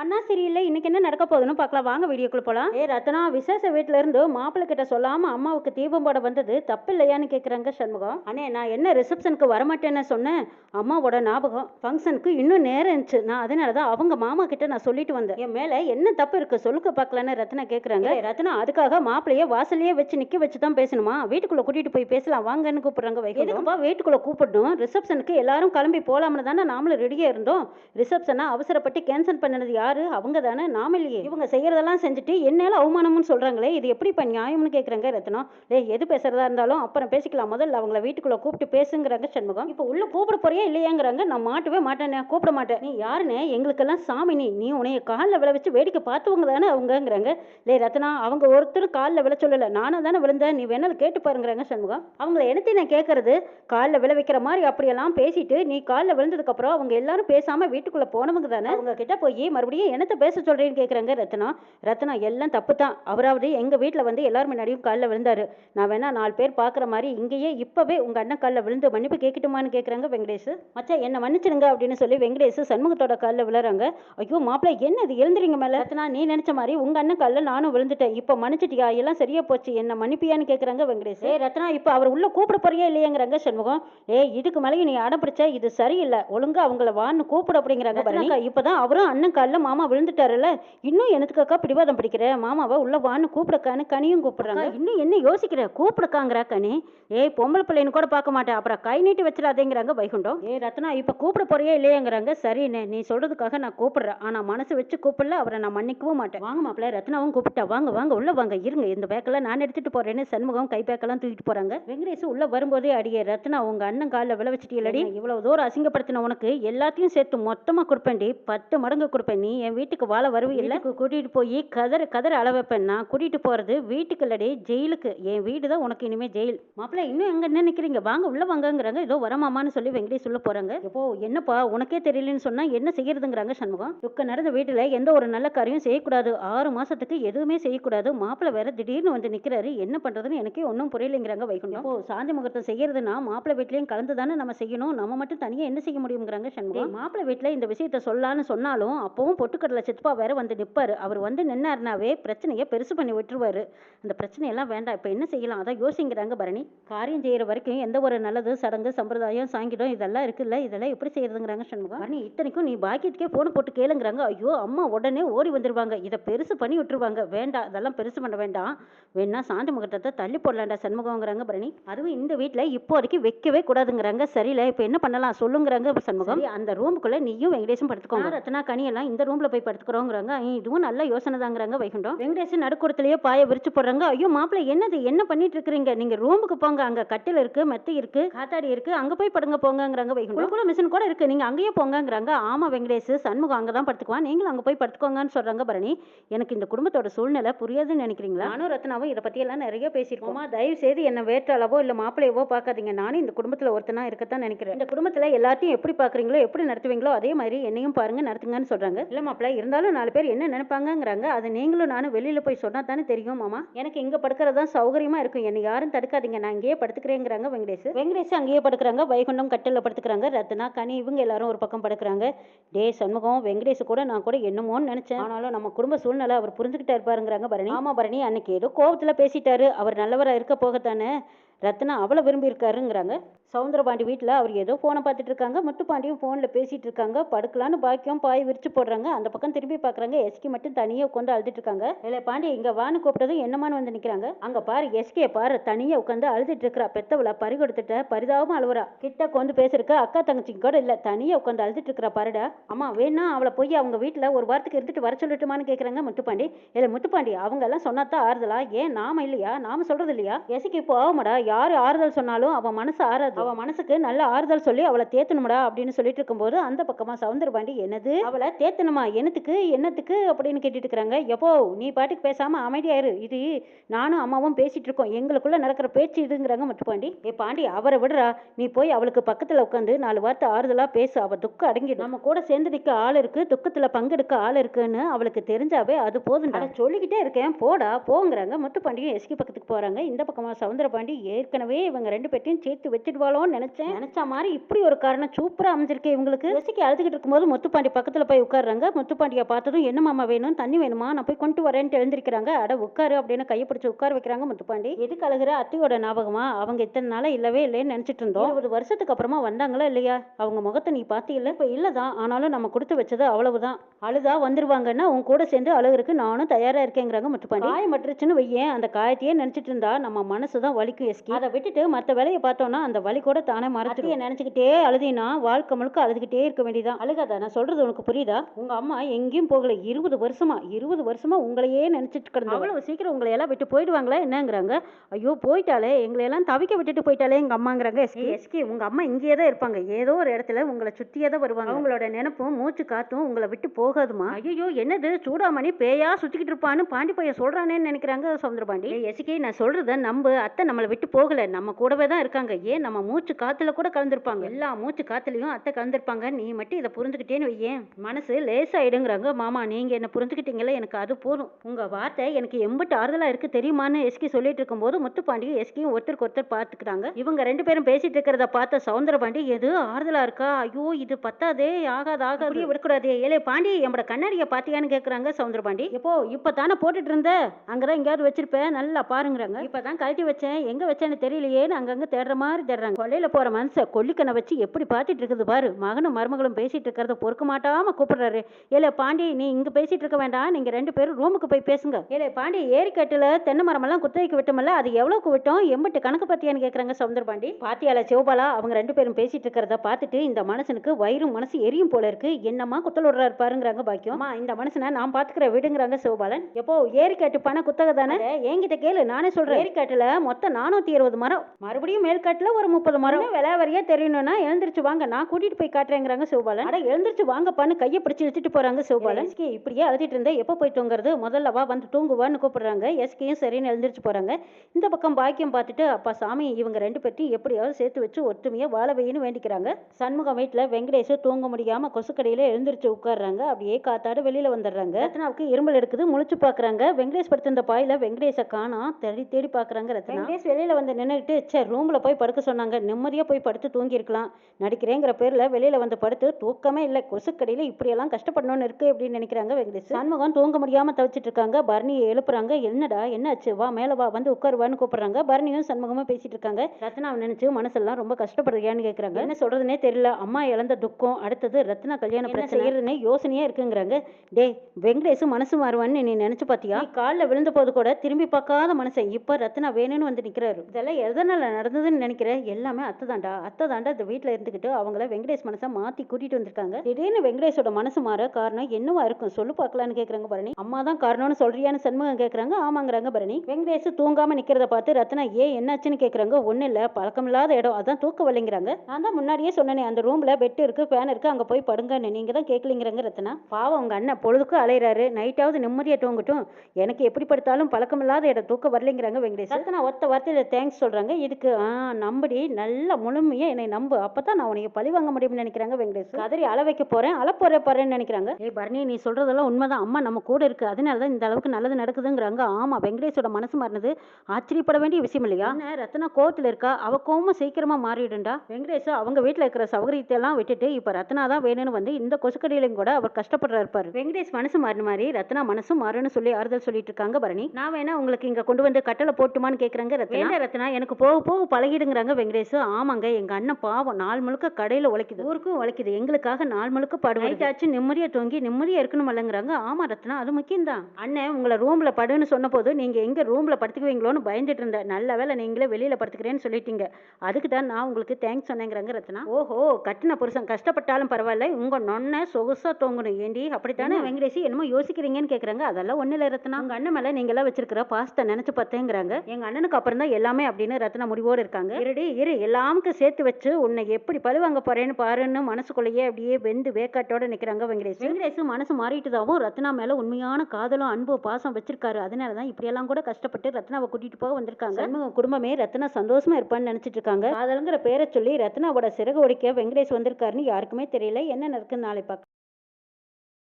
அண்ணா சரியில்லை இன்னைக்கு என்ன நடக்க போகுதுன்னு பார்க்கலாம். வாங்க வீடியோக்குள்ள போலாம். ஏ ரத்னா விசேஷ வீட்ல இருந்து மாப்பிள்ளை கிட்ட சொல்லாம அம்மாவுக்கு தீபம் போட வந்தது தப்பு இல்லையான்னு கேக்குறாங்க சண்முகம். அண்ணே நான் என்ன ரிசப்ஷனுக்கு வரமாட்டேன்னு சொன்னேன்? அம்மாவோட ஞாபகம். ஃபங்க்ஷனுக்கு இன்னும் நேரம் இருந்துச்சு. நான் அதனால தான் அவங்க மாமா கிட்ட நான் சொல்லிட்டு வந்தேன். என் மேல என்ன தப்பு இருக்கு? சொல்லுக்க பார்க்கலன்னு ரத்னா கேக்குறாங்க. ஏய், ரத்னா அதுக்காக மாப்பிள்ளைய வாசல்லயே வச்சு நிக்க வச்சு தான் பேசணுமா? வீட்டுக்குள்ள கூட்டிட்டு போய் பேசலாம் வாங்கன்னு கூப்பிடுறாங்க எதுக்குப்பா வீட்டுக்குள்ள கூப்பிடணும்? ரிசப்ஷனுக்கு எல்லாரும் கிளம்பி போலாம்னு தானே நாமளும் ரெடியா இருந்தோம். ரிசப்ஷனா அவசரப்பட்டு கேன்சல் பண்ணது யாரு? அவங்க தானே? நாம இல்லையே. இவங்க செய்யறதெல்லாம் செஞ்சுட்டு என்னால அவமானம்னு சொல்றாங்களே இது எப்படிப்பா நியாயம்னு கேக்குறாங்க ரத்னம். லே எது பேசுறதா இருந்தாலும் அப்புறம் பேசிக்கலாம். முதல்ல அவங்கள வீட்டுக்குள்ள கூப்பிட்டு பேசுங்கிறாங்க சண்முகம். இப்போ உள்ள கூப்பிட போறியா இல்லையாங்கிறாங்க. நான் மாட்டவே மாட்டேனே கூப்பிட மாட்டேன். நீ யாருன்னு எங்களுக்கெல்லாம் சாமி நீ. நீ உன்னைய காலில் விளை வச்சு வேடிக்கை பார்த்தவங்க தானே அவங்கங்கிறாங்க. லே ரத்னா அவங்க ஒருத்தர் காலில் விளை சொல்லல. நானும் தானே விழுந்தேன் நீ வேணாலும் கேட்டு பாருங்கிறாங்க சண்முகம். அவங்கள என்னத்தை நான் கேட்கறது காலில் விழ வைக்கிற மாதிரி அப்படியெல்லாம் பேசிட்டு நீ காலில் விழுந்ததுக்கு அப்புறம் அவங்க எல்லாரும் பேசாம வீட்டுக்குள்ள போனவங்க தானே? அவங்க கிட்ட போய் மறுபடியும் என்னத்த பேச சொல்றேன்னு கேக்குறாங்க ரத்னா. ரத்னா எல்லாம் தப்பு தான் அவராவது எங்க வீட்ல வந்து எல்லாரும் முன்னாடியும் காலில் விழுந்தாரு. நான் வேணா நாலு பேர் பார்க்குற மாதிரி இங்கேயே இப்பவே உங்க அண்ணன் காலில் விழுந்து மன்னிப்பு கேட்கட்டுமான்னு கேக்குறாங்க வெங்கடேஷ். மச்சான் என்ன மன்னிச்சிடுங்க அப்படின்னு சொல்லி வெங்கடேஷ் சண்முகத்தோட காலில் விழுறாங்க. ஐயோ மாப்பிள்ளை என்ன இது எழுந்துறீங்க மேல. ரத்னா நீ நினைச்ச மாதிரி உங்க அண்ணன் காலில் நானும் விழுந்துட்டேன். இப்போ மன்னிச்சிட்டியா? எல்லாம் சரியா போச்சு. என்ன மன்னிப்பியான்னு கேக்குறாங்க வெங்கடேஷ். ஏ ரத்னா இப்போ அவர் உள்ள கூப்பிட போறியா இல்லையாங்கிறாங்க சண்முகம். ஏய் இதுக்கு மேலே நீ அடம் பிடிச்ச இது சரியில்லை. ஒழுங்கா அவங்கள வான்னு கூப்பிடு அப்படிங்கிறாங்க பரணி. இப்பதான் அவரும் அண்ணன் காலில் மாமா விழுந்துட்டாருல்ல? இன்னும் எனத்துக்காக்கா பிடிவாதம் பிடிக்கிற? மாமாவை உள்ள வான்னு கூப்பிடக்கான்னு கனியும் கூப்பிடுறாங்க. இன்னும் என்ன யோசிக்கிற? கூப்பிடக்காங்கிறா கனி. ஏய் பொம்பளை பிள்ளைன்னு கூட பார்க்க மாட்டேன். அப்புறம் கை நீட்டி வச்சிடாதேங்கிறாங்க வைகுண்டம். ஏ ரத்னா இப்போ கூப்பிட போறியா இல்லையாங்கிறாங்க. சரிண்ணே நீ சொல்றதுக்காக நான் கூப்பிடுறேன். ஆனா மனசு வச்சு கூப்பிடல அவரை நான் மன்னிக்கவும் மாட்டேன். வாங்க மாப்பிள்ள ரத்னாவும் கூப்பிட்டா. வாங்க வாங்க உள்ள வாங்க. இருங்க இந்த பேக்கெல்லாம் நான் எடுத்துட்டு போறேன்னு சண்முகம் கை பேக்கெல்லாம் தூக்கிட்டு போறாங்க. வெங்கடேஷ் உள்ள வரும்போதே அடியே ரத்னா உங்க அண்ணன் காலில் விழ வச்சிட்டீங்களடி இவ்வளவு தூரம் அசிங்கப்படுத்தின உனக்கு எல்லாத்தையும் சேர்த்து மொத்தமா கொடுப்பேன்டி. பத்து மடங்கு கொடுப்பேன் நீ. என் வீட்டுக்கு வாழ வருவில்ல கூட்டிட்டு போய் கதற கதற அள வைப்பேன். நான் கூட்டிட்டு போறது வீட்டுக்கு இல்லடி ஜெயிலுக்கு. என் வீடு தான் உனக்கு இனிமே ஜெயில். மாப்பிள்ள இன்னும் எங்க என்ன நிக்கிறீங்க? வாங்க உள்ள வாங்கங்கிறாங்க. ஏதோ வரமாமான்னு சொல்லி வெங்கடேஷ் உள்ள போறாங்க. இப்போ என்னப்பா உனக்கே தெரியலன்னு சொன்னா என்ன செய்யறதுங்கிறாங்க சண்முகம். துக்க நடந்த வீட்டுல எந்த ஒரு நல்ல காரியம் செய்யக்கூடாது. ஆறு மாசத்துக்கு எதுவுமே செய்யக்கூடாது. மாப்பிள்ளை வேற திடீர்னு வந்து நிக்கிறாரு. என்ன பண்றதுன்னு எனக்கே ஒன்றும் புரியலைங்கிறாங்க வைகுண்டம். இப்போ சாந்தி முகூர்த்தம் செய்யறதுன்னா மாப்பிள்ளை வீட்லயும் கலந்து தானே நம்ம செய்யணும். நம்ம மட்டும் தனியா என்ன செய்ய முடியுங்கிறாங்க சண்முகம். மாப்பிள்ளை வீட்டுல இந்த விஷயத்த சொல்லலான்னு சொன்னாலும் அப்பவும் பொட்டுக்கடலை சித்தப்பா வேற வந்து நிப்பாரு. அவர் வந்து நின்னாருனாவே பிரச்சனையை பெருசு பண்ணி விட்டுருவாரு. அந்த பிரச்சனையெல்லாம் வேண்டாம். இப்போ என்ன செய்யலாம்? அதான் யோசிங்கிறாங்க பரணி. காரியம் செய்யற வரைக்கும் எந்த ஒரு நல்லது சடங்கு சம்பிரதாயம் சாங்கிடம் இதெல்லாம் இருக்குல்ல? இதெல்லாம் எப்படி செய்யறதுங்கிறாங்க சண்முகம் பரணி இத்தனைக்கும் நீ பாக்கியத்துக்கே போன் போட்டு கேளுங்கிறாங்க. ஐயோ அம்மா உடனே ஓடி வந்துருவாங்க. இதை பெருசு பண்ணி விட்டுருவாங்க. வேண்டாம் இதெல்லாம் பெருசு பண்ண வேண்டாம். வேணா சாந்தி முகூர்த்தத்தை தள்ளி போடலாம்டா சண்முகங்கிறாங்க பரணி. அதுவும் இந்த வீட்டில் இப்போ வரைக்கும் வைக்கவே கூடாதுங்கிறாங்க. சரியில்ல இப்போ என்ன பண்ணலாம்? சொல்லுங்கிறாங்க சண்முகம். அந்த ரூமுக்குள்ள நீயும் வெங்கடேஷும் படுத்துக்கோங்க. ரத்னா கனியெல்லாம் இந்த ரூம்ல போய் படுத்துக்கிறோங்கிறாங்க. இதுவும் நல்ல யோசனை தாங்கிறாங்க வைகுண்டம். வெங்கடேஷன் நடுக்குறத்துலயே பாய விரிச்சு போடுறாங்க. ஐயோ மாப்பிள்ள என்னது? என்ன பண்ணிட்டு இருக்கிறீங்க நீங்க ரூமுக்கு போங்க. அங்க கட்டில் இருக்கு மெத்தை இருக்கு காத்தாடி இருக்கு. அங்க போய் படுங்க போங்கங்கிறாங்க வைகுண்டம். கூட மிஷின் கூட இருக்கு. நீங்க அங்கேயே போங்கங்கிறாங்க. ஆமா வெங்கடேஷ் சண்முகம் அங்கே தான் படுத்துக்குவான். நீங்களும் அங்க போய் படுத்துக்கோங்கன்னு சொல்றாங்க பரணி. எனக்கு இந்த குடும்பத்தோட சூழ்நிலை புரியாதுன்னு நினைக்கிறீங்களா? நானும் ரத்னாவும் இதை பத்தி எல்லாம் நிறைய பேசியிருக்கோமா. தயவு செய்து என்ன வேற்றாளவோ இல்ல மாப்பிள்ளையவோ பார்க்காதீங்க. நானும் இந்த குடும்பத்துல ஒருத்தனா இருக்கத்தான் நினைக்கிறேன். இந்த குடும்பத்துல எல்லாத்தையும் எப்படி பாக்குறீங்களோ எப்படி நடத்துவீங்களோ அதே மாதிரி என்னையும் பாருங்க நடத்துங்கன்னு சொல்றாங்க. இல்லை மாப்பிள்ள. இருந்தாலும் நாலு பேர் என்ன நினைப்பாங்கங்கிறாங்க. அது நீங்களும் நானும் வெளியில் போய் சொன்னா தானே தெரியும் மாமா. எனக்கு இங்கே படுக்கிறது தான் சௌகரியமாக இருக்கும். என்னை யாரும் தடுக்காதீங்க. நான் இங்கேயே படுத்துக்கிறேங்கிறாங்க வெங்கடேஷ். வெங்கடேஷ் அங்கேயே படுக்கிறாங்க. வைகுண்டம் கட்டில் படுத்துக்கிறாங்க. ரத்னா கனி இவங்க எல்லாரும் ஒரு பக்கம் படுக்கிறாங்க. டே சண்முகம் வெங்கடேஷ் கூட நான் கூட என்னமோன்னு நினைச்சேன். ஆனாலும் நம்ம குடும்ப சூழ்நிலை அவர் புரிஞ்சுக்கிட்டா இருப்பாருங்கிறாங்க பரணி. ஆமா பரணி அன்னைக்கு ஏதோ கோபத்தில் பேசிட்டாரு. அவர் நல்லவராக இருக்க போகத்தானே. ரத்னா அவ்வளோ விரும்பி இருக்காருங்கிறாங்க சவுந்தரபாண்டி வீட்டில் அவர் ஏதோ ஃபோனை பார்த்துட்டு இருக்காங்க முத்துப்பாண்டியும் ஃபோனில் பேசிகிட்டு இருக்காங்க படுக்கலான்னு பாக்கியம் பாய் விரிச்சு போடுறாங்க. அந்த பக்கம் திரும்பி பார்க்குறாங்க எஸ்கி மட்டும் தனியாக உட்காந்து அழுதுட்டு இருக்காங்க இல்லை பாண்டி இங்கே வான்னு கூப்பிட்டதும் என்னமான்னு வந்து நிற்கிறாங்க அங்கே பாரு எஸ்கே பாரு. தனியாக உட்காந்து அழுதுட்டு இருக்கிறா பெத்தவளை பறி கொடுத்துட்ட பரிதாபமாக அழுவுறா. கிட்ட கொண்டு பேசுறக்க அக்கா தங்கச்சி கூட இல்லை. தனியாக உட்காந்து அழுதுட்டு இருக்கிறா பாருடா. அம்மா வேணா அவளை போய் அவங்க வீட்டில் ஒரு வாரத்துக்கு இருந்துட்டு வர சொல்லட்டுமான்னு கேட்குறாங்க முத்துப்பாண்டி. இல்லை முத்துப்பாண்டி அவங்க எல்லாம் சொன்னாதான் ஆறுதலா? ஏன் நாம இல்லையா? நாம சொல்றது இல்லையா? எஸ்கி இப்போ ஆகுமாடா? யாரு ஆறுதல் சொன்னாலும் அவன் மனசு ஆறாது. அவன் மனசுக்கு நல்ல ஆறுதல் சொல்லி அவளை தேத்தணும்டா அப்படின்னு சொல்லிட்டு இருக்கும்போது அந்த பக்கமா சவுந்தரபாண்டி என்னது? அவளை தேத்தணுமா? என்னத்துக்கு? என்னத்துக்கு? அப்படின்னு கேட்டுட்டு இருக்கிறாங்க. எப்போ? நீ பாட்டுக்கு பேசாம அமைதியாயிரு இது நானும் அம்மாவும் பேசிட்டு இருக்கோம். எங்களுக்குள்ள நடக்கிற பேச்சு இதுங்கிறாங்க முத்துப்பாண்டி ஏ பாண்டி அவரை விடுறா. நீ போய் அவளுக்கு பக்கத்துல உட்காந்து நாலு வார்த்தை ஆறுதலா பேசு. அவ துக்கம் அடங்கிடும். நம்ம கூட சேர்ந்து நிக்க ஆள் இருக்கு. துக்கத்துல பங்கெடுக்க ஆள் இருக்குன்னு அவளுக்கு தெரிஞ்சாவே அது போதும்டா. சொல்லிக்கிட்டே இருக்கேன். போடா. போங்கிறாங்க. முத்துப்பாண்டியும் எஸ்கி பக்கத்துக்கு போறாங்க. இந்த பக்கமா சவுந்தரபாண்டி ஏ ஏற்கனவே இவங்க ரெண்டு பேர்த்தையும் சேர்த்து வச்சிடுவாளோன்னு நினைச்சேன். நினைச்ச மாதிரி இப்படி ஒரு காரணம் சூப்பரா அமைஞ்சிருக்கு இவங்களுக்கு. யோசிக்க அழுதுகிட்டு இருக்கும்போது முத்துப்பாண்டி பக்கத்துல போய் உட்கார்றாங்க. முத்துப்பாண்டியை பார்த்ததும் என்ன மாமா வேணும்? தண்ணி வேணுமா? நான் போய் கொண்டு வரேன்ட்டு எழுந்திருக்கிறாங்க. அட உட்காரு அப்படின்னு கையை பிடிச்சி உட்கார வைக்கிறாங்க முத்துப்பாண்டி. எதுக்கு அழுகிற? அத்தையோட ஞாபகமா? அவங்க இத்தனை நாளா இல்லவே இல்லைன்னு நினைச்சிட்டு இருந்தோம். இருபது வருஷத்துக்கு அப்புறமா வந்தாங்களா இல்லையா? அவங்க முகத்தை நீ பாத்தீங்கல்ல இப்ப இல்லதான் ஆனாலும் நம்ம கொடுத்து வச்சது அவ்வளவுதான். அழுதா வந்துருவாங்கன்னா உன் கூட சேர்ந்து அழுகுறதுக்கு நானும் தயாரா இருக்கேங்கிறாங்க முத்துப்பாண்டி. காயம் மட்டுச்சுன்னு வையேன். அந்த காயத்தையே நினைச்சிட்டு இருந்தா நம்ம மனசு தான் வலிக்கும் எஸ்கி. அதை விட்டுட்டு மத்த வேலையை பார்த்தோம்னா அந்த வலி கூட தானே மறத்திய நினைச்சுக்கிட்டே அழுதினா வாழ்க்கை முழுக்க அழுதுகிட்டே இருக்க வேண்டியதான் அழுகாத நான் சொல்றது உனக்கு புரியுதா? உங்க அம்மா எங்கேயும் போகல. இருபது வருஷமா இருபது வருஷமா உங்களையே நினைச்சிட்டு கிடந்த அவ்வளவு சீக்கிரம் உங்களை எல்லாம் விட்டு போயிடுவாங்களா என்னங்கிறாங்க? ஐயோ போயிட்டாலே எங்களை எல்லாம் தவிக்க விட்டுட்டு போயிட்டாலே எங்க அம்மாங்கிறாங்க எஸ்கி. எஸ்கி உங்க அம்மா இங்கேயே தான் இருப்பாங்க. ஏதோ ஒரு இடத்துல உங்களை சுத்தியே தான் வருவாங்க. அவங்களோட நினைப்பும் மூச்சு காத்தும் உங்களை விட்டு போகாதுமா? ஐயோ என்னது? சூடாமணி பேயா சுத்திக்கிட்டு இருப்பான்னு பாண்டி பையன் சொல்றானேன்னு நினைக்கிறாங்க சவுந்தரபாண்டி. ஏய், எஸ்கி நான் சொல்றத நம்பு. அத்தை நம்மளை விட்டு போகல. நம்ம கூடவே தான் இருக்காங்க. ஏன்? நம்ம மூச்சு காத்துல கூட கலந்துருப்பாங்க. எல்லா மூச்சு காத்துலயும் அத்தை கலந்துருப்பாங்க. நீ மட்டும் இதை புரிஞ்சுக்கிட்டேன்னு வையேன். மனசு லேசாயிடுங்கிறாங்க. மாமா நீங்க என்ன புரிஞ்சுக்கிட்டீங்களே எனக்கு அது போதும். உங்க வார்த்தை எனக்கு எம்பிட்டு ஆறுதலா இருக்கு தெரியுமான்னு எஸ்கி சொல்லிட்டு இருக்கும்போது முத்துப்பாண்டியும் எஸ்கியும் ஒருத்தருக்கு ஒருத்தர் பார்த்துக்கிட்டாங்க. இவங்க ரெண்டு பேரும் பேசிட்டு இருக்கிறத பார்த்த சவுந்தரபாண்டி எது? ஆறுதலா இருக்கா? ஐயோ இது பத்தாதே ஆகாது ஆகாது. விடக்கூடாது. ஏலே பாண்டி என்னோட கண்ணாடியை பாத்தியான்னு கேக்குறாங்க சவுந்தரபாண்டி. எப்போ இப்ப தானே போட்டுட்டு இருந்த அங்கதான் எங்கேயாவது வச்சிருப்பேன். நல்லா பாருங்கிறாங்க. இப்பதான் கழட்டி வச்சேன். எங்க வச்சேன்னு தெரியலையேன்னு அங்கங்கே தேடுற மாதிரி தேடுறாங்க. கொல்லையில போற மனுஷ கொல்லிக்கனை வச்சு எப்படி பார்த்துட்டு இருக்குது பாரு. மகனும் மருமகளும் பேசிட்டு இருக்கிறத பொறுக்க மாட்டாமல் கூப்பிடுறாரு. ஏலே பாண்டி நீ இங்கே பேசிட்டு இருக்க வேண்டாம். நீங்க ரெண்டு பேரும் ரூமுக்கு போய் பேசுங்க. ஏலே பாண்டி ஏரிக்கட்டில் தென்னை மரமெல்லாம் குத்தகைக்கு விட்டோம்ல அது எவ்வளோக்கு விட்டோம்? எம்பிட்டு கணக்கு பார்த்தியான்னு கேட்குறாங்க சவுந்தர் பாண்டி. பாத்தியால சிவபாலா அவங்க ரெண்டு பேரும் பேசிட்டு இருக்கிறத பார்த்துட்டு இந்த மனுஷனுக்கு வயிறும் மனசு எரியும் போல இருக்கு. என்னம்மா குத்தல் விடுறாரு பாருங்கிறாங்க பாக்கியம். இந்த மனுஷனை நான் பாத்துக்கிற விடுங்கிறாங்க சிவபாலன். எப்போ ஏரிக்காட்டு பண குத்தகை தானே? என்கிட்ட கேளு நானே சொல்றேன். ஏரிக்காட்டுல மொத்தம் நானூத்தி இருபது மரம். மறுபடியும் மேல்காட்டுல ஒரு முப்பது மரம். விலை தெரியணும்னா எழுந்திருச்சு வாங்க நான் கூட்டிட்டு போய் காட்டுறேங்கிறாங்க சிவபாலன். அட எழுந்திருச்சு வாங்கப்பான்னு கையை பிடிச்சி இழுத்துட்டு போறாங்க சிவபாலன். எஸ்கே இப்படியே அழுதிட்டு இருந்தா எப்போ போய் தூங்குறது? முதல்ல வா வந்து தூங்குவான்னு கூப்பிடுறாங்க. எஸ்கேயும் சரின்னு எழுந்திருச்சு போறாங்க. இந்த பக்கம் பாக்கியம் பார்த்துட்டு அப்பா சாமி இவங்க ரெண்டு பேர்த்தையும் எப்படியாவது சேர்த்து வச்சு ஒற்றுமையா வாழ வையின்னு வேண்டிக்கிறாங்க. சண்முகம் வீட்டுல வெங்கடேஷ் தூங்க முடியாம கொசுக்கடையில எழுந்திருச்சு உட்காடுறாங்க அப்படியே காத்தாடு வெளியில வந்துடுறாங்க. ரத்னாவுக்கு இரும்பல் எடுக்குது முழிச்சு பாக்குறாங்க. வெங்கடேஷ் படுத்திருந்த பாயில வெங்கடேஷை காணோம். தேடி தேடி பாக்குறாங்க ரத்னா. வெங்கடேஷ் வெளியில வந்து நின்னுட்டு சே ரூம்ல போய் படுக்க சொன்னாங்க. நிம்மதியா போய் படுத்து தூங்கி இருக்கலாம் நடிக்கிறேங்கிற பேர்ல வெளியில வந்து படுத்து தூக்கமே இல்லை. கொசுக்கடையில இப்படியெல்லாம் கஷ்டப்படணும்னு இருக்கு அப்படின்னு நினைக்கிறாங்க வெங்கடேஷ். சண்முகம் தூங்க முடியாம தவிச்சிட்டு இருக்காங்க பரணியை எழுப்புறாங்க. என்னடா என்னாச்சு? வா மேல வா வந்து உட்காருவான்னு கூப்பிடுறாங்க. பரணியும் சண்முகமும் பேசிட்டு இருக்காங்க ரத்னாவை நினைச்சு மனசெல்லாம் ரொம்ப கஷ்டப்படுறியான்னு கேக்குறாங்க. என்ன சொல்றதுனே தெரியல. அம்மா இழந்த துக்கம் அடுத்தது ரத்னா கல்யாணம் பிரச்சனை. செய்யறதுன்னு யோசனையா இருக்குங்கிறாங்க. டேய் வெங்கடேஷ் மனசு மாறுவான்னு நீ நினைச்சு பாத்தியா? நீ காலில் விழுந்த போது கூட திரும்பி பார்க்காத மனுஷன் இப்ப ரத்னா வேணும்னு வந்து நிக்கிறாரு. இதெல்லாம் எதனால் நடந்ததுன்னு நினைக்கிறேன்? எல்லாமே அத்தை தாண்டா அத்தை தாண்டா இந்த வீட்டில் இருந்துக்கிட்டு அவங்கள வெங்கடேஷ் மனசை மாற்றி கூட்டிகிட்டு வந்திருக்காங்க. திடீர்னு வெங்கடேஷோட மனசு மாற காரணம் என்னவா இருக்கும்? சொல்லு பார்க்கலான்னு கேட்குறாங்க பரணி. அம்மா தான் காரணம்னு சொல்கிறியான்னு சண்முகம் கேட்குறாங்க ஆமாங்கிறாங்க பரணி. வெங்கடேஷ் தூங்காமல் நிற்கிறத பார்த்து ரத்னா ஏன் என்னாச்சுன்னு கேட்குறாங்க ஒன்றும் இல்லை. பழக்கம் பழக்கமில்லாத இடம். அதான் தூக்க வரலைங்கிறாங்க நான் தான் முன்னாடியே சொன்னேனே. அந்த ரூமில் பெட் இருக்குது ஃபேன் இருக்குது அங்கே போய் படுங்கன்னு. நீங்கள் தான் கேட்கலிங்கிறாங்க ரத்னா. பாவம் உங்கள் அண்ணன் பொழுதுக்கு அலையிறாரு. நைட்டாவது நிம்மதியாக தூங்கட்டும். எனக்கு எப்படி படுத்தாலும் பழக்கமில்லாத இடம். தூக்க வரலைங்கிறாங்க வெங்கடேஷ். ரத்னா ஒத்த வார்த்தையில தேங்க்ஸ் சொல்கிறாங்க இதுக்கு ஆ நம்படி நல்ல முழுமையாக என்னை நம்பு. அப்பதான் நான் உனக்கு பழி வாங்க முடியும்னு நினைக்கிறாங்க வெங்கடேஷ். கதறி அள வைக்க போகிறேன் அள போற போகிறேன்னு நினைக்கிறாங்க. ஏய் பரணி நீ சொல்கிறதெல்லாம் உண்மைதான். அம்மா நம்ம கூட இருக்கு. அதனாலதான் இந்த அளவுக்கு நல்லது நடக்குதுங்கிறாங்க. ஆமாம் வெங்கடேஷோட மனசு மாறினது. ஆச்சரியப்பட வேண்டிய விஷயம் இல்லையா? ரத்னா கோவத்தில் இருக்கா? அவ கோவமும் சீக்கிரமா மாறிடுண்டா வெங்கடேஷ் அவங்க வீட்டில் இருக்கிற சௌகரியத்தை எல்லாம் விட்டுட்டு இப்போ ரத்னா தான் வேணும்னு வந்து இந்த கொசுக்கடியிலையும் கூட அவர் கஷ்டப்படுறா இருப்பார் வெங்கடேஷ் மனசு மாறின மாதிரி ரத்னா மனசும் மாறுன்னு சொல்லி ஆறுதல் சொல்லிட்டு இருக்காங்க பரணி. நான் வேணா உங்களுக்கு இங்க கொண்டு வந்து கட்டளை போட்டுமான்னு கேட்குறாங்க ரத்னா எனக்கு போக போக பழகிடுங்கிறாங்க வெங்கடேஷ். ஆமாங்க எங்க அண்ணன் பாவம் நாள் முழுக்க கடையில உழைக்குது. ஊருக்கும் உழைக்குது. எங்களுக்காக நாள் முழுக்க பாடுவாங்க ஆச்சு நிம்மதியா தூங்கி நிம்மதியா இருக்கணும் இல்லைங்கிறாங்க ஆமா ரத்னா அது முக்கியம் தான் அண்ணன் உங்களை ரூம்ல படுன்னு சொன்ன போது நீங்க எங்க ரூம்ல படுத்துக்குவீங்களோன்னு பயந்துட்டு இருந்தேன். நல்ல வேளை நீங்களே வெளியில படுத்துக்கிறேன்னு சொல்லிட்டீங்க. அதுக்கு தான் நான் உங்களுக்கு தேங்க்ஸ் சொன்னேங்கிறாங்க ரத்னா. ஓஹோ கட்டின புருஷன் கஷ்டப்பட்டாலும் பரவாயில்ல. உங்க நொன்ன சொகுசா தூங்கணும். ஏண்டி அப்படித்தானே வெங்கடேஷ் என்னமோ யோசிக்கிறீங்கன்னு கேக்குறாங்க. அதெல்லாம் ஒண்ணு இல்ல ரத்னா. உங்க அண்ணன் மேல நீங்க எல்லாம் வச்சிருக்கிற பாசத்தை நினைச்சு பார்த்தேங்கிறாங்க. எங்க அண்ணனுக்கு அப்புறம் தான் எல்லாமே அப்படின்னு ரத்னா முடிவோடு இருக்காங்க. இருடி இரு எல்லாமுக்கும் சேர்த்து வச்சு உன்னை எப்படி பழுவாங்க போறேன்னு பாருன்னு மனசுக்குள்ளேயே அப்படியே வெந்து வேக்காட்டோட நிற்கிறாங்க வெங்கடேஷ் வெங்கடேஷ் மனசு மாறிட்டுதாவும் ரத்னா மேல உண்மையான காதலும் அன்பு பாசம் வச்சிருக்காரு. அதனால தான் இப்படியெல்லாம் கூட கஷ்டப்பட்டு ரத்னாவை கூட்டிட்டு போக வந்திருக்காங்க. குடும்பமே ரத்னா சந்தோஷமா இருப்பான்னு நினைச்சிட்டு இருக்காங்க. காதலுங்கிற பேரை சொல்லி ரத்னாவோட சிறகு ஒடிக்க வெங்கடேஷ் வந்திருக்காருன்னு யாருக்குமே தெரியல. என்ன நடக்குன்னு நாளை பார்க்க